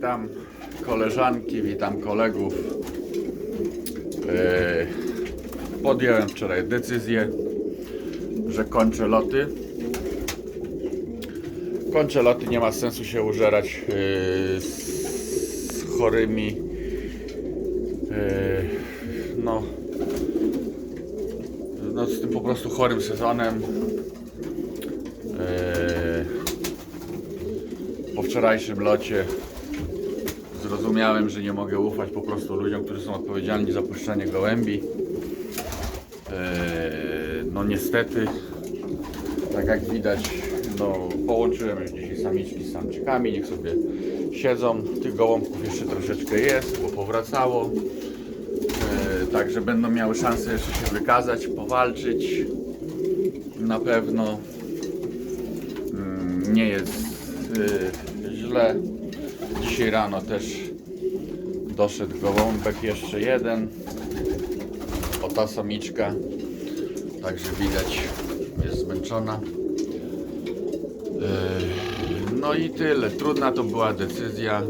Witam koleżanki, witam kolegów. E, Podjąłem wczoraj decyzję, że kończę loty. Kończę loty, nie ma sensu się użerać e, z chorymi. e, No, no z tym po prostu chorym sezonem. Po wczorajszym locie zrozumiałem, że nie mogę ufać po prostu ludziom, którzy są odpowiedzialni za puszczanie gołębi. Eee, No niestety, tak jak widać, no, połączyłem już dzisiaj samiczki z samczykami, niech sobie siedzą. Tych gołąbków jeszcze troszeczkę jest, bo powracało. Eee, Także będą miały szansę jeszcze się wykazać, powalczyć. Na pewno Mm, nie jest y, źle. Dzisiaj rano też doszedł gołąbek jeszcze jeden. O ta samiczka. Także widać, jest zmęczona. Y, No i tyle. Trudna to była decyzja.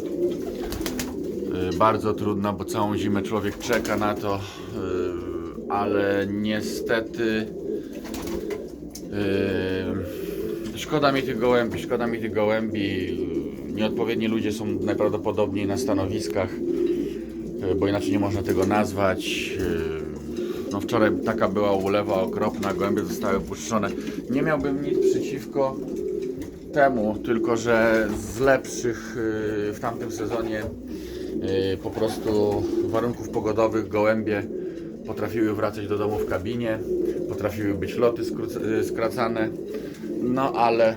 Y, Bardzo trudna, bo całą zimę człowiek czeka na to, y, ale niestety Yy, Szkoda mi tych gołębi, szkoda mi tych gołębi. Nieodpowiedni ludzie są najprawdopodobniej na stanowiskach, yy, bo inaczej nie można tego nazwać. Yy, No wczoraj taka była ulewa okropna, gołębie zostały puszczone. Nie miałbym nic przeciwko temu, tylko że z lepszych yy, w tamtym sezonie po prostu warunków pogodowych gołębie potrafiły wracać do domu w kabinie, potrafiły być loty skracane, no ale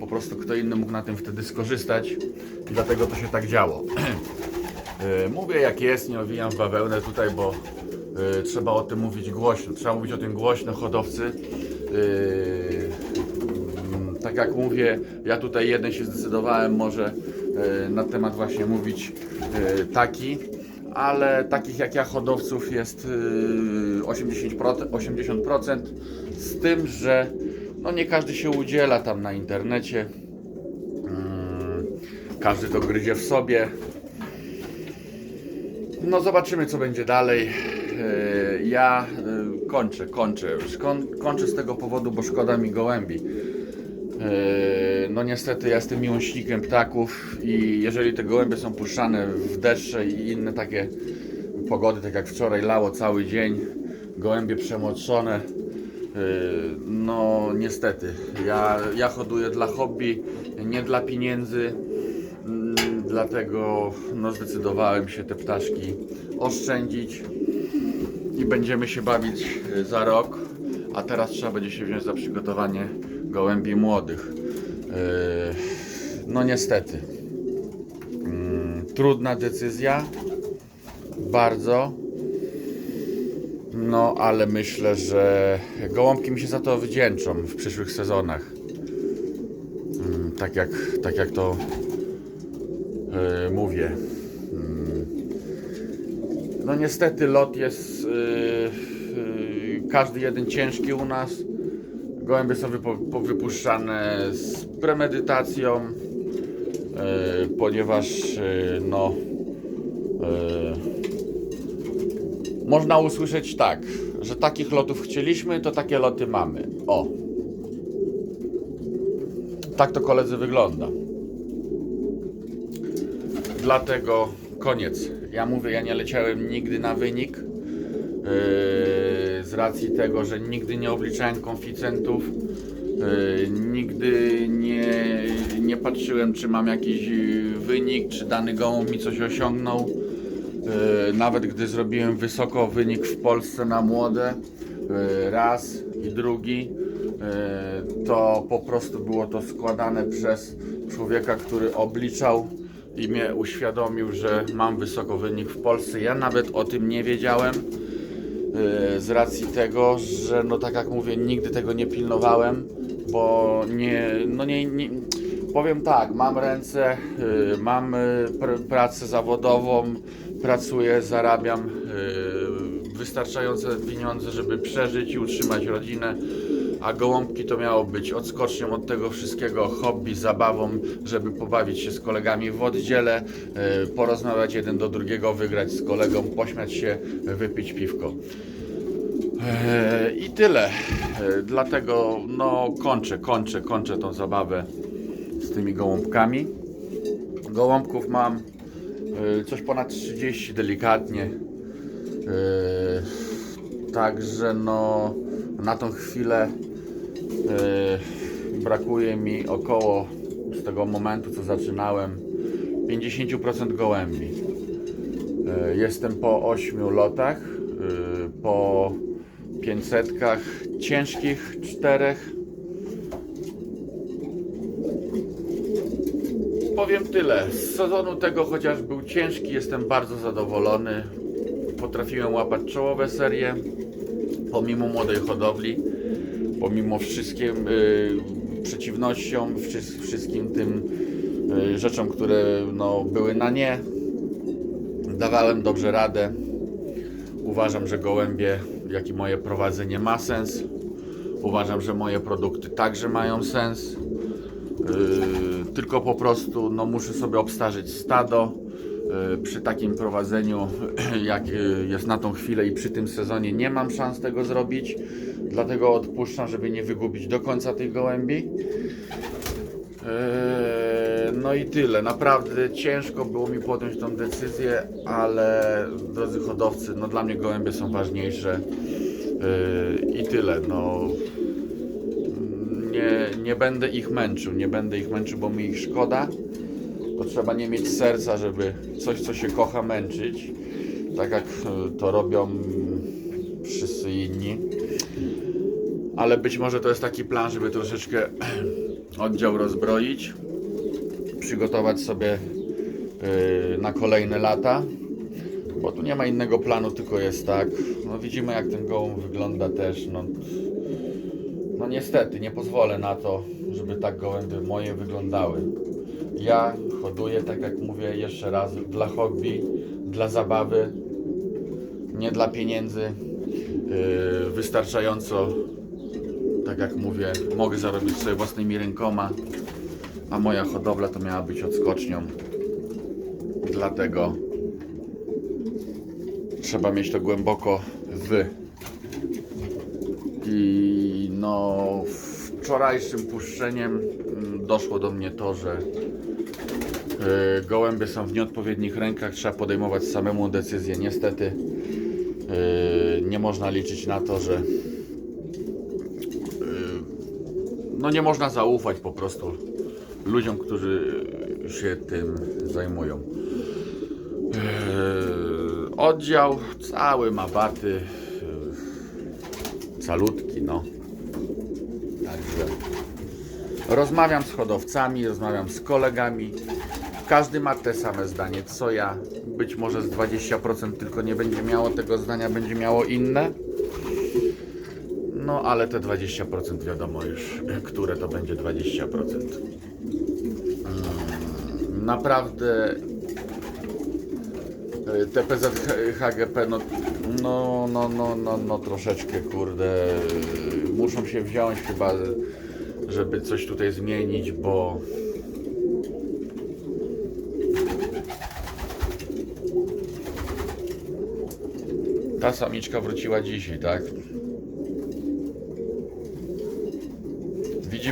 po prostu kto inny mógł na tym wtedy skorzystać i dlatego to się tak działo. Yy, Mówię jak jest, nie owijam bawełnę tutaj, bo yy, trzeba o tym mówić głośno. Trzeba mówić o tym głośno, hodowcy. Yy, Mm, tak jak mówię, ja tutaj jeden się zdecydowałem może e, na temat właśnie mówić e, taki, ale takich jak ja hodowców jest e, 80%, 80% z tym, że no nie każdy się udziela tam na internecie. Mm, Każdy to gryzie w sobie. No zobaczymy co będzie dalej. E, Ja e, kończę, kończę. Już koń, kończę z tego powodu, bo szkoda mi gołębi. E, No niestety ja jestem miłośnikiem ptaków i jeżeli te gołębie są puszczane w deszcze i inne takie pogody, tak jak wczoraj lało cały dzień, gołębie przemoczone, no niestety, ja, ja hoduję dla hobby, nie dla pieniędzy, Mm, dlatego no, zdecydowałem się te ptaszki oszczędzić i będziemy się bawić e, za rok, a teraz trzeba będzie się wziąć za przygotowanie gołębi młodych. E, No niestety. Mm, Trudna decyzja. Bardzo. No, ale myślę, że gołąbki mi się za to wdzięczą w przyszłych sezonach. Mm, Tak jak, tak jak to e, mówię. Mm. No niestety lot jest yy, yy, każdy jeden ciężki u nas. Gołębie są wypo, po- wypuszczane z premedytacją, yy, ponieważ yy, no yy, można usłyszeć tak, że takich lotów chcieliśmy, to takie loty mamy. O. Tak to koledzy wygląda. Dlatego koniec. Ja mówię, ja nie leciałem nigdy na wynik. Yy, z racji tego, że nigdy nie obliczałem konficentów. Yy, nigdy nie, nie patrzyłem, czy mam jakiś wynik, czy dany gołąb mi coś osiągnął. Yy, nawet gdy zrobiłem wysoko wynik w Polsce na młode, yy, raz i drugi, yy, to po prostu było to składane przez człowieka, który obliczał i mnie uświadomił, że mam wysoko wynik w Polsce. Ja nawet o tym nie wiedziałem yy, z racji tego, że no tak jak mówię, nigdy tego nie pilnowałem, bo nie, no nie, nie powiem tak, mam ręce, yy, mam yy, pr pracę zawodową, pracuję, zarabiam wystarczające pieniądze, żeby przeżyć i utrzymać rodzinę. A gołąbki to miało być odskocznią od tego wszystkiego, hobby, zabawą, żeby pobawić się z kolegami w oddziele, e, porozmawiać jeden do drugiego, wygrać z kolegą, pośmiać się, wypić piwko. E, I tyle. E, Dlatego no kończę, kończę, kończę tą zabawę z tymi gołąbkami. Gołąbków mam coś ponad 30 delikatnie. Także no na tą chwilę brakuje mi około z tego momentu co zaczynałem 50% gołębi. E, Jestem po 8 lotach, e, po 500 ciężkich czterech. Powiem tyle. Z sezonu tego, chociaż był ciężki, jestem bardzo zadowolony. Potrafiłem łapać czołowe serie, pomimo młodej hodowli, pomimo wszystkim y, przeciwnościom, wszy- wszystkim tym y, rzeczom, które no, były na nie. Dawałem dobrze radę. Uważam, że gołębie, jak i moje prowadzenie ma sens. Uważam, że moje produkty także mają sens. Yy, tylko po prostu no, muszę sobie obstarzyć stado. Yy, przy takim prowadzeniu, jak yy, jest na tą chwilę i przy tym sezonie, nie mam szans tego zrobić. Dlatego odpuszczam, żeby nie wygubić do końca tych gołębi. Eee, No i tyle. Naprawdę ciężko było mi podjąć tą decyzję, ale drodzy hodowcy, no dla mnie gołębie są ważniejsze. Eee, I tyle. No, nie, nie będę ich męczył, nie będę ich męczył, bo mi ich szkoda. To trzeba nie mieć serca, żeby coś, co się kocha, męczyć. Tak jak e, to robią wszyscy inni. Ale być może to jest taki plan, żeby troszeczkę oddział rozbroić, przygotować sobie yy, na kolejne lata, bo tu nie ma innego planu, tylko jest tak. No widzimy jak ten gołąb wygląda też. No, no niestety nie pozwolę na to, żeby tak gołębie moje wyglądały. Ja hoduję, tak jak mówię jeszcze raz, dla hobby, dla zabawy, nie dla pieniędzy. Yy, wystarczająco tak jak mówię, mogę zarobić sobie własnymi rękoma, a moja hodowla to miała być odskocznią. Dlatego trzeba mieć to głęboko w. I no, wczorajszym puszczeniem mm, doszło do mnie to, że y, gołębie są w nieodpowiednich rękach, trzeba podejmować samemu decyzję. Niestety y, nie można liczyć na to, że no nie można zaufać po prostu ludziom, którzy się tym zajmują. Eee, oddział cały ma baty, eee, calutki, no. Także rozmawiam z hodowcami, rozmawiam z kolegami. Każdy ma te same zdanie co ja. Być może z 20% tylko nie będzie miało tego zdania, będzie miało inne. No, ale te 20% wiadomo już, które to będzie 20%. Mm, Naprawdę y, TPZ HGP, no, no, no, no, no, no troszeczkę, kurde, muszą się wziąć chyba, żeby coś tutaj zmienić, bo ta samiczka wróciła dzisiaj, tak?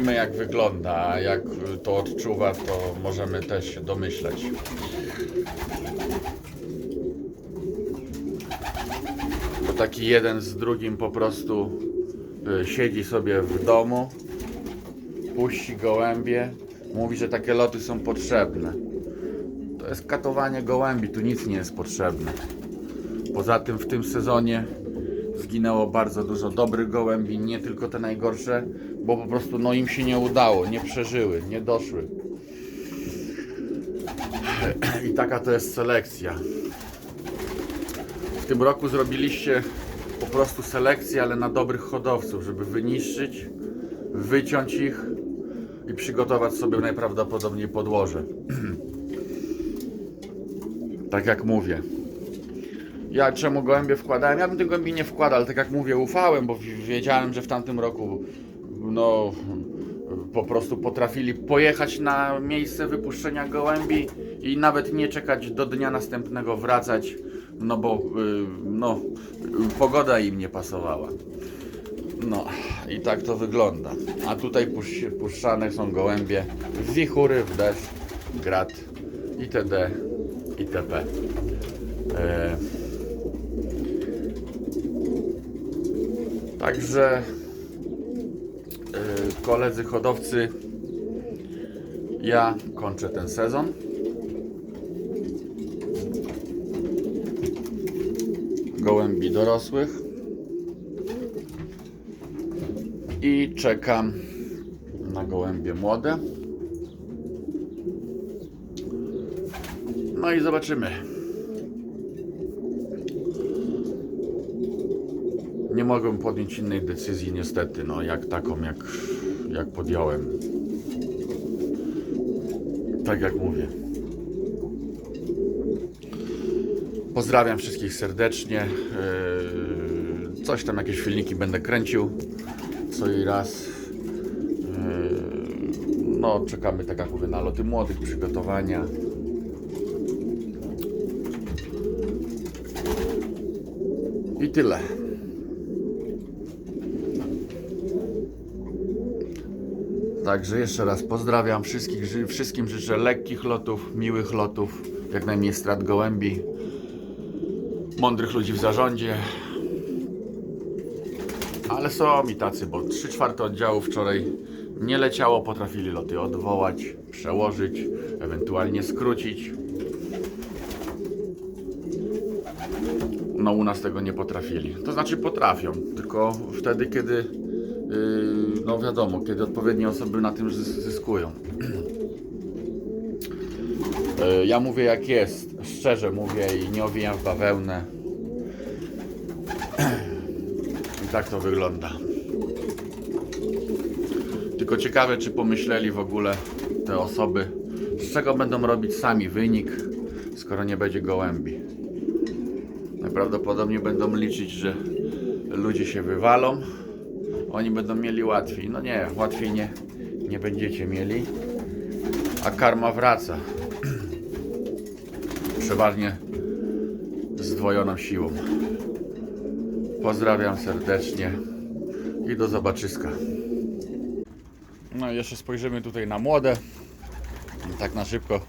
Widzimy jak wygląda, jak to odczuwa, to możemy też się domyśleć. Taki jeden z drugim po prostu y, siedzi sobie w domu, puści gołębie, mówi, że takie loty są potrzebne. To jest katowanie gołębi, tu nic nie jest potrzebne. Poza tym w tym sezonie zginęło bardzo dużo dobrych gołębi, nie tylko te najgorsze, bo po prostu no im się nie udało, nie przeżyły, nie doszły. I taka to jest selekcja. W tym roku zrobiliście po prostu selekcję, ale na dobrych hodowców, żeby wyniszczyć, wyciąć ich i przygotować sobie najprawdopodobniej podłoże. tak jak mówię. Ja czemu gołębie wkładałem? Ja bym tych gołębi nie wkładał, ale tak jak mówię, ufałem, bo wi- wiedziałem, że w tamtym roku no po prostu potrafili pojechać na miejsce wypuszczenia gołębi i nawet nie czekać do dnia następnego wracać, no bo y, no, pogoda im nie pasowała. No i tak to wygląda. A tutaj pusz- puszczane są gołębie w wichury, w deszcz, grad itd. itp. E, Także y, koledzy hodowcy, ja kończę ten sezon. Gołębi dorosłych. I czekam na gołębie młode. No i zobaczymy. Nie mogłem podjąć innej decyzji niestety, no jak taką jak, jak podjąłem. Tak jak mówię. Pozdrawiam wszystkich serdecznie. Yy, Coś tam, jakieś filmiki będę kręcił co i raz. Yy, No, czekamy, tak jak mówię, na loty młodych, przygotowania. I tyle. Także jeszcze raz pozdrawiam wszystkich, wszystkim życzę lekkich lotów, miłych lotów, jak najmniej strat gołębi, mądrych ludzi w zarządzie. Ale są i tacy, bo 3 czwarte oddziału wczoraj nie leciało, potrafili loty odwołać, przełożyć, ewentualnie skrócić. No u nas tego nie potrafili. To znaczy potrafią, tylko wtedy, kiedy no wiadomo, kiedy odpowiednie osoby na tym zys- zyskują. Yy, Ja mówię jak jest, szczerze mówię i nie owijam w bawełnę. I tak to wygląda. Tylko ciekawe, czy pomyśleli w ogóle te osoby, z czego będą robić sami wynik, skoro nie będzie gołębi. Najprawdopodobniej będą liczyć, że ludzie się wywalą, oni będą mieli łatwiej. No nie, łatwiej nie, nie będziecie mieli, a karma wraca. Przeważnie zdwojoną siłą. Pozdrawiam serdecznie i do zobaczyska. No i jeszcze spojrzymy tutaj na młode. Tak na szybko,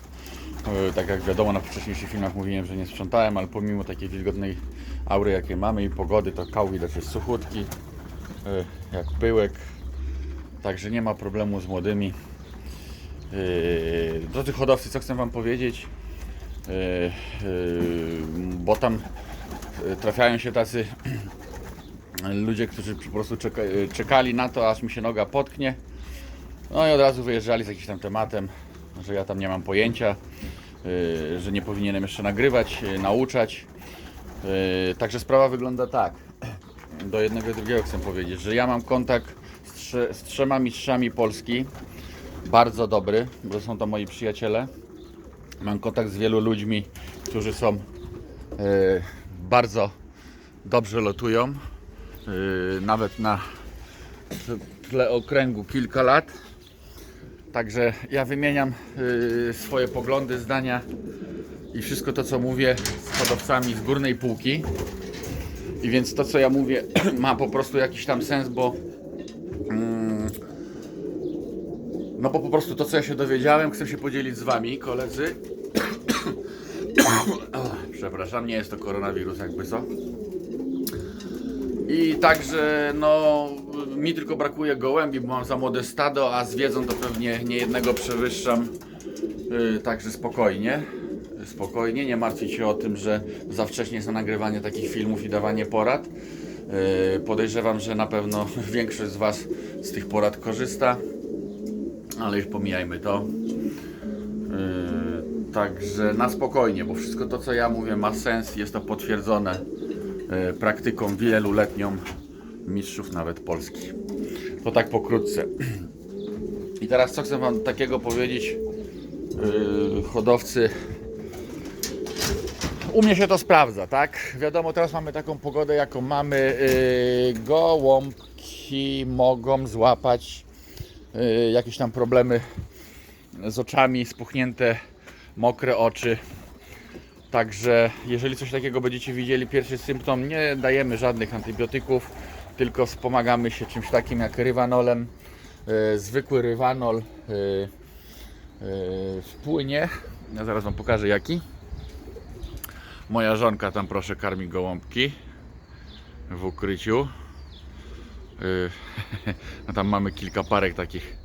e, tak jak wiadomo na wcześniejszych filmach mówiłem, że nie sprzątałem, ale pomimo takiej wilgotnej aury jakie mamy i pogody, to kał widać jest suchutki, jak pyłek. Także nie ma problemu z młodymi. Yy, Drodzy hodowcy, co chcę Wam powiedzieć, yy, bo tam trafiają się tacy ludzie, którzy po prostu czeka, czekali na to, aż mi się noga potknie. No i od razu wyjeżdżali z jakimś tam tematem, że ja tam nie mam pojęcia, że nie powinienem jeszcze nagrywać, nauczać. Także sprawa wygląda tak. Do jednego i drugiego chcę powiedzieć, że ja mam kontakt z, trze, z trzema mistrzami Polski, bardzo dobry, bo są to moi przyjaciele. Mam kontakt z wielu ludźmi, którzy są e, bardzo dobrze lotują. e, nawet na tle okręgu kilka lat. Także ja wymieniam e, swoje poglądy, zdania i wszystko to, co mówię z hodowcami z górnej półki. I więc to, co ja mówię, ma po prostu jakiś tam sens, bo No bo po prostu to, co ja się dowiedziałem, chcę się podzielić z wami, koledzy. Przepraszam, nie jest to koronawirus, jakby co. I także, no, mi tylko brakuje gołębi, bo mam za młode stado, a z wiedzą to pewnie nie jednego przewyższam. Yy, także spokojnie. Spokojnie, nie martwić się o tym, że za wcześnie jest na nagrywanie takich filmów i dawanie porad. Yy, podejrzewam, że na pewno większość z Was z tych porad korzysta ale już pomijajmy to. Yy, także na spokojnie, bo wszystko to, co ja mówię, ma sens, jest to potwierdzone yy, praktyką wieloletnią mistrzów nawet Polski. To tak pokrótce. I teraz co chcę Wam takiego powiedzieć, hodowcy. U mnie się to sprawdza, tak? Wiadomo, teraz mamy taką pogodę, jaką mamy. Yy, gołąbki mogą złapać y, jakieś tam problemy z oczami, spuchnięte, mokre oczy. Także jeżeli coś takiego będziecie widzieli, pierwszy symptom, nie dajemy żadnych antybiotyków, tylko wspomagamy się czymś takim jak rywanolem. E, zwykły rywanol e, e, w płynie. Ja zaraz Wam pokażę jaki. Moja żonka tam proszę karmi gołąbki w ukryciu. E, a tam mamy kilka parek takich,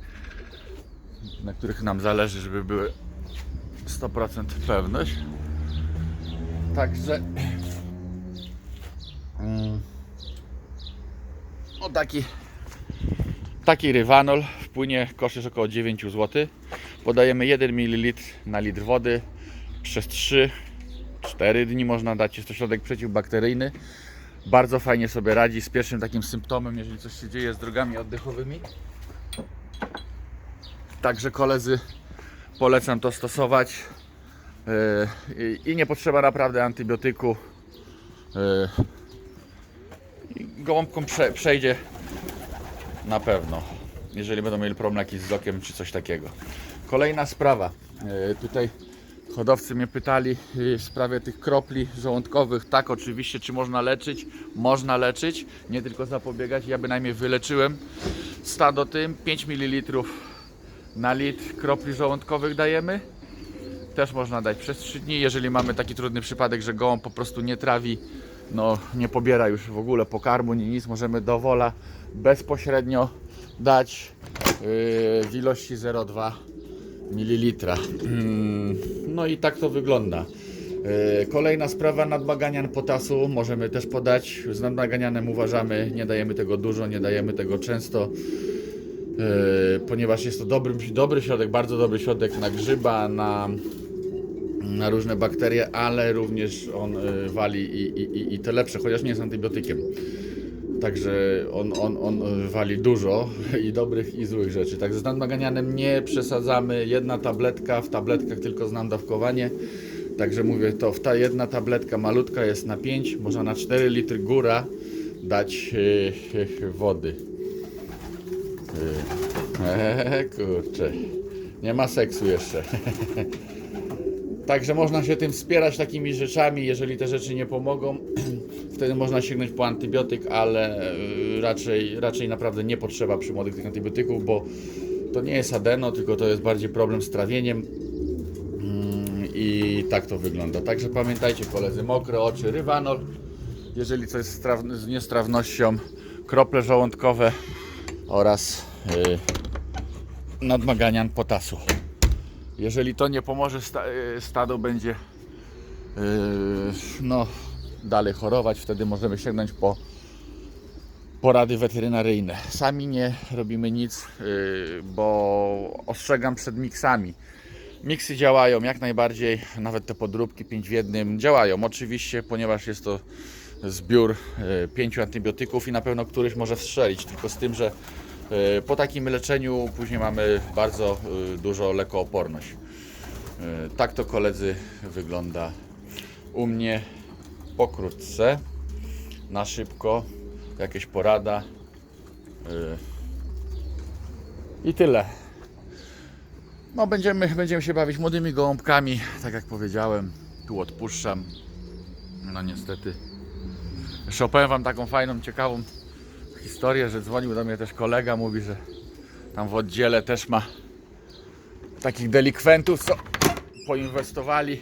na których nam zależy, żeby były 100% pewność. Także mm, o taki taki rywanol wpłynie kosztuje około 9 zł. Podajemy 1 ml na litr wody przez 3 4 dni można dać. Jest to środek przeciwbakteryjny. Bardzo fajnie sobie radzi z pierwszym takim symptomem, jeżeli coś się dzieje z drogami oddechowymi. Także koledzy polecam to stosować. Yy, i- nie potrzeba naprawdę antybiotyku. Gołąbkom prze, przejdzie na pewno, jeżeli będą mieli problem jakiś z okiem czy coś takiego. Kolejna sprawa. Yy, Tutaj hodowcy mnie pytali yy, w sprawie tych kropli żołądkowych. Tak, oczywiście, czy można leczyć? Można leczyć, nie tylko zapobiegać. Ja bynajmniej wyleczyłem stado tym. 5 ml na litr kropli żołądkowych dajemy też można dać przez 3 dni, jeżeli mamy taki trudny przypadek, że gołąb po prostu nie trawi, no nie pobiera już w ogóle pokarmu, ni nic, możemy do wola bezpośrednio dać yy, w ilości 0,2 ml. Mm, No i tak to wygląda. Yy, Kolejna sprawa nadbaganian potasu możemy też podać. Z nadbaganianem uważamy, nie dajemy tego dużo, nie dajemy tego często. Yy, ponieważ jest to dobry, dobry środek, bardzo dobry środek na grzyba, na, na różne bakterie, ale również on yy, wali i, i, i- i te lepsze, chociaż nie jest antybiotykiem. Także on, on, on yy, wali dużo i dobrych i złych rzeczy. Także z nadmaganianem nie przesadzamy. Jedna tabletka, w tabletkach tylko znam dawkowanie. Także mówię, to w ta jedna tabletka malutka jest na 5, można na 4 litry góra dać yy, wody. Eee, kurczę. Nie ma seksu jeszcze. Także można się tym wspierać takimi rzeczami, jeżeli te rzeczy nie pomogą. Wtedy można sięgnąć po antybiotyk, ale y, raczej, raczej naprawdę nie potrzeba przy młodych tych antybiotyków, bo to nie jest adeno, tylko to jest bardziej problem z trawieniem. Mm, I tak to wygląda. Także pamiętajcie koledzy, mokre oczy, rywanol. Jeżeli coś z, z niestrawnością, krople żołądkowe oraz yy, nadmaganian potasu. Jeżeli to nie pomoże, yy, stado będzie yy, no, dalej chorować, wtedy możemy sięgnąć po porady weterynaryjne. Sami nie robimy nic, yy, bo ostrzegam przed miksami. Miksy działają jak najbardziej, nawet te podróbki 5 w jednym działają. Oczywiście, ponieważ jest to zbiór e, pięciu antybiotyków i na pewno któryś może wstrzelić, tylko z tym, że e, po takim leczeniu później mamy bardzo e, dużo lekooporność. E, Tak to koledzy wygląda u mnie pokrótce, na szybko, jakieś porada e, i tyle. No będziemy, będziemy się bawić młodymi gołąbkami, tak jak powiedziałem, tu odpuszczam. No niestety. Opowiem Wam taką fajną, ciekawą historię, że dzwonił do mnie też kolega, mówi, że tam w oddziale też ma takich delikwentów, co poinwestowali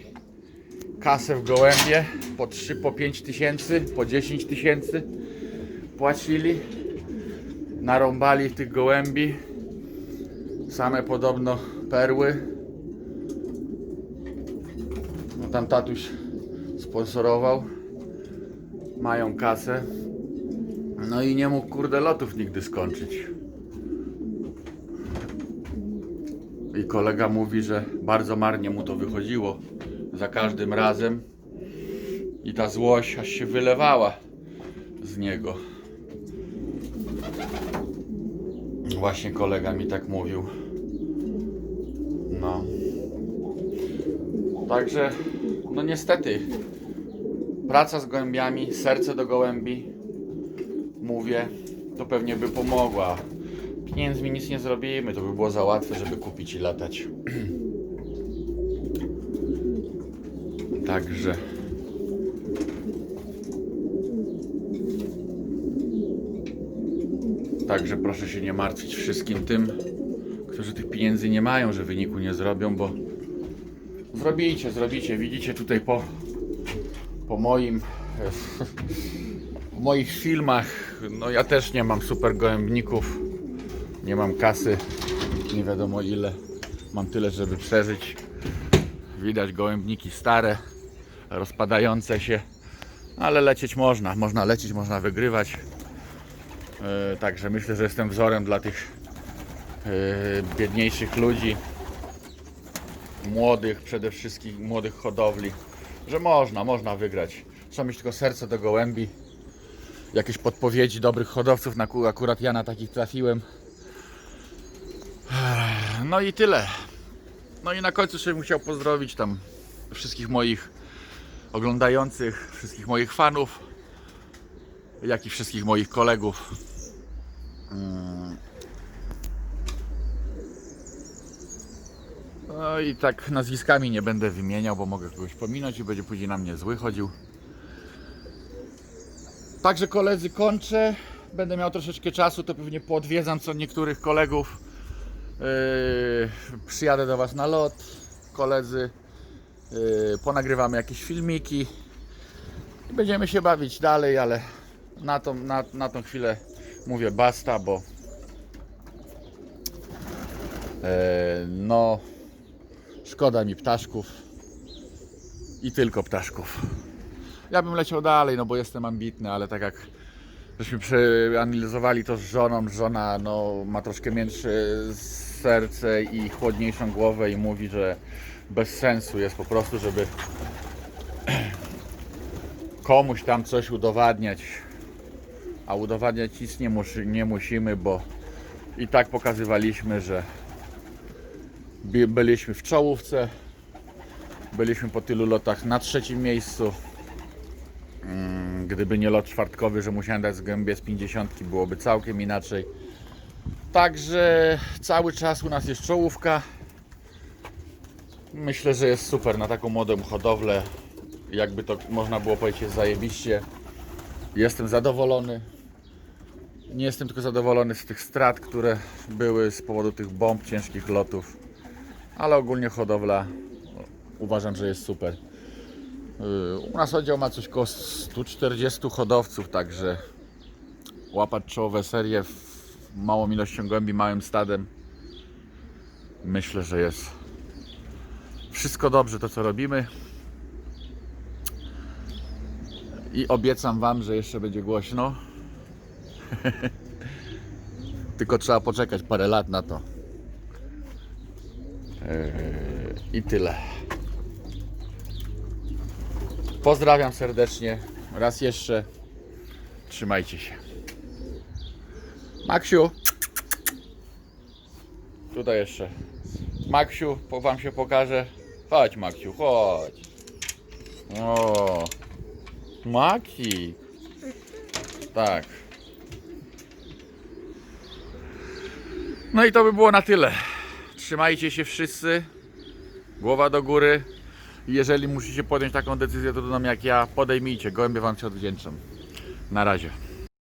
kasę w gołębie po 3, po 5 tysięcy, po 10 tysięcy płacili, narąbali tych gołębi, same podobno perły. No tam tatuś sponsorował mają kasę. No i nie mógł kurde lotów nigdy skończyć. I kolega mówi, że bardzo marnie mu to wychodziło za każdym razem. I ta złość aż się wylewała z niego. Właśnie kolega mi tak mówił. No. Także, no niestety, praca z gołębiami, serce do gołębi, mówię, to pewnie by pomogła. Pieniędzmi nic nie zrobimy, to by było za łatwe, żeby kupić i latać. Także. Także proszę się nie martwić wszystkim tym, którzy tych pieniędzy nie mają, że wyniku nie zrobią, bo zrobicie, zrobicie. Widzicie tutaj po, po moim w moich filmach, no ja też nie mam super gołębników, nie mam kasy, nie wiadomo ile, mam tyle, żeby przeżyć. Widać gołębniki stare, rozpadające się, ale lecieć można, można lecieć, można wygrywać. Yy, Także myślę, że jestem wzorem dla tych yy, biedniejszych ludzi, młodych, przede wszystkim młodych hodowli, że można, można wygrać. Trzeba mieć tylko serce do gołębi, jakieś podpowiedzi dobrych hodowców, na, akurat ja na takich trafiłem. No i tyle. No i na końcu bym chciał pozdrowić tam wszystkich moich oglądających, wszystkich moich fanów, jak i wszystkich moich kolegów. Mm. No i tak nazwiskami nie będę wymieniał, bo mogę kogoś pominąć i będzie później na mnie zły chodził. Także koledzy kończę. Będę miał troszeczkę czasu, to pewnie poodwiedzam co niektórych kolegów. Yy, przyjadę do Was na lot, koledzy. Yy, ponagrywamy jakieś filmiki i będziemy się bawić dalej, ale na tą, na, na tą chwilę mówię basta, bo yy, no szkoda mi ptaszków i tylko ptaszków. Ja bym leciał dalej, no bo jestem ambitny, ale tak jak żeśmy przeanalizowali to z żoną, żona no, ma troszkę miększe serce i chłodniejszą głowę i mówi, że bez sensu jest po prostu, żeby komuś tam coś udowadniać. A udowadniać nic nie, nie musimy, bo i tak pokazywaliśmy, że by- byliśmy w czołówce, byliśmy po tylu lotach na trzecim miejscu. Mm, Gdyby nie lot czwartkowy, że musiałem dać z gębie z 50, byłoby całkiem inaczej. Także cały czas u nas jest czołówka. Myślę, że jest super na taką młodą hodowlę. Jakby to można było powiedzieć, jest zajebiście. Jestem zadowolony. Nie jestem tylko zadowolony z tych strat, które były z powodu tych bomb, ciężkich lotów. Ale ogólnie hodowla uważam, że jest super. Yy, U nas oddział ma coś koło 140 hodowców, także łapać czołowe serie małą ilością gołębi, małym stadem. Myślę, że jest wszystko dobrze to co robimy. I obiecam Wam, że jeszcze będzie głośno. Tylko trzeba poczekać parę lat na to. Yy, I tyle. Pozdrawiam serdecznie. Raz jeszcze. Trzymajcie się. Maksiu. Tutaj jeszcze. Maksiu, po wam się pokażę. Chodź Maksiu, chodź. O. Maki. Tak. No i to by było na tyle. Trzymajcie się wszyscy. Głowa do góry. Jeżeli musicie podjąć taką decyzję, to trudno jak ja, podejmijcie. Gołębie wam się odwdzięczą. Na razie.